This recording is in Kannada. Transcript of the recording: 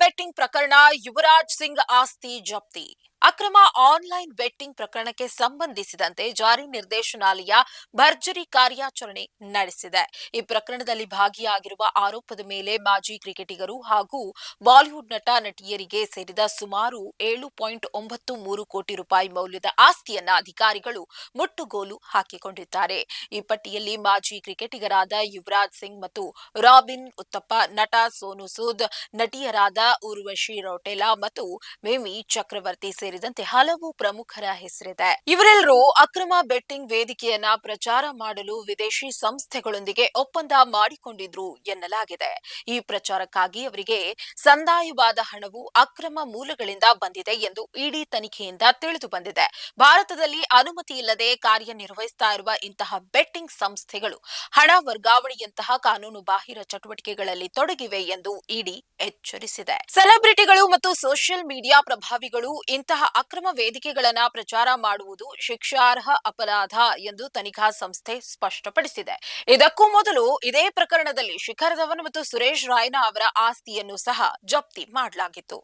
ಬೆಟ್ಟಿಂಗ್ ಪ್ರಕರಣ ಯುವರಾಜ್ ಸಿಂಗ್ ಆಸ್ತಿ ಜಪ್ತಿ ಅಕ್ರಮ ಆನ್ಲೈನ್ ಬೆಟ್ಟಿಂಗ್ ಪ್ರಕರಣಕ್ಕೆ ಸಂಬಂಧಿಸಿದಂತೆ ಜಾರಿ ನಿರ್ದೇಶನಾಲಯ ಭರ್ಜರಿ ಕಾರ್ಯಾಚರಣೆ ನಡೆಸಿದೆ. ಈ ಪ್ರಕರಣದಲ್ಲಿ ಭಾಗಿಯಾಗಿರುವ ಆರೋಪದ ಮೇಲೆ ಮಾಜಿ ಕ್ರಿಕೆಟಿಗರು ಹಾಗೂ ಬಾಲಿವುಡ್ ನಟ ನಟಿಯರಿಗೆ ಸೇರಿದ ಸುಮಾರು ಏಳು ಪಾಯಿಂಟ್ ಒಂಬತ್ತು ಮೂರು ಕೋಟಿ ರೂಪಾಯಿ ಮೌಲ್ಯದ ಆಸ್ತಿಯನ್ನ ಅಧಿಕಾರಿಗಳು ಮುಟ್ಟುಗೋಲು ಹಾಕಿಕೊಂಡಿದ್ದಾರೆ. ಈ ಪಟ್ಟಿಯಲ್ಲಿ ಮಾಜಿ ಕ್ರಿಕೆಟಿಗರಾದ ಯುವರಾಜ್ ಸಿಂಗ್ ಮತ್ತು ರಾಬಿನ್ ಉತ್ತಪ್ಪ, ನಟ ಸೋನು ಸೂದ್, ನಟಿಯರಾದ ಉರ್ವಶಿ ರೌಟೆಲಾ ಮತ್ತು ಮೇಮಿ ಚಕ್ರವರ್ತಿ ಸೇರಿದಂತೆ ಹಲವು ಪ್ರಮುಖರ ಹೆಸರಿದೆ. ಇವರೆಲ್ಲರೂ ಅಕ್ರಮ ಬೆಟ್ಟಿಂಗ್ ವೇದಿಕೆಯನ್ನ ಪ್ರಚಾರ ಮಾಡಲು ವಿದೇಶಿ ಸಂಸ್ಥೆಗಳೊಂದಿಗೆ ಒಪ್ಪಂದ ಮಾಡಿಕೊಂಡಿದ್ರು ಎನ್ನಲಾಗಿದೆ. ಈ ಪ್ರಚಾರಕ್ಕಾಗಿ ಅವರಿಗೆ ಸಂದಾಯವಾದ ಹಣವು ಅಕ್ರಮ ಮೂಲಗಳಿಂದ ಬಂದಿದೆ ಎಂದು ಇಡಿ ತನಿಖೆಯಿಂದ ತಿಳಿದು ಬಂದಿದೆ. ಭಾರತದಲ್ಲಿ ಅನುಮತಿ ಇಲ್ಲದೆ ಕಾರ್ಯನಿರ್ವಹಿಸ್ತಾ ಇರುವ ಇಂತಹ ಬೆಟ್ಟಿಂಗ್ ಸಂಸ್ಥೆಗಳು ಹಣ ವರ್ಗಾವಣೆಯಂತಹ ಕಾನೂನು ಬಾಹಿರ ಚಟುವಟಿಕೆಗಳಲ್ಲಿ ತೊಡಗಿವೆ ಎಂದು ಇಡಿ ಎಚ್ಚರಿಸಿದೆ. ಸೆಲೆಬ್ರಿಟಿಗಳು ಮತ್ತು ಸೋಷಿಯಲ್ ಮೀಡಿಯಾ ಪ್ರಭಾವಿಗಳು ಇಂತಹ ಅಕ್ರಮ ವೇದಿಕೆಗಳನ್ನ ಪ್ರಚಾರ ಮಾಡುವುದು ಶಿಕ್ಷಾರ್ಹ ಅಪರಾಧ ಎಂದು ತನಿಖಾ ಸಂಸ್ಥೆ ಸ್ಪಷ್ಟಪಡಿಸಿದೆ. ಇದಕ್ಕೂ ಮೊದಲು ಇದೇ ಪ್ರಕರಣದಲ್ಲಿ ಶಿಖರ್ ಧವನ್ ಮತ್ತು ಸುರೇಶ್ ರಾಯ್ನಾ ಅವರ ಆಸ್ತಿಯನ್ನು ಸಹ ಜಪ್ತಿ ಮಾಡಲಾಗಿತ್ತು.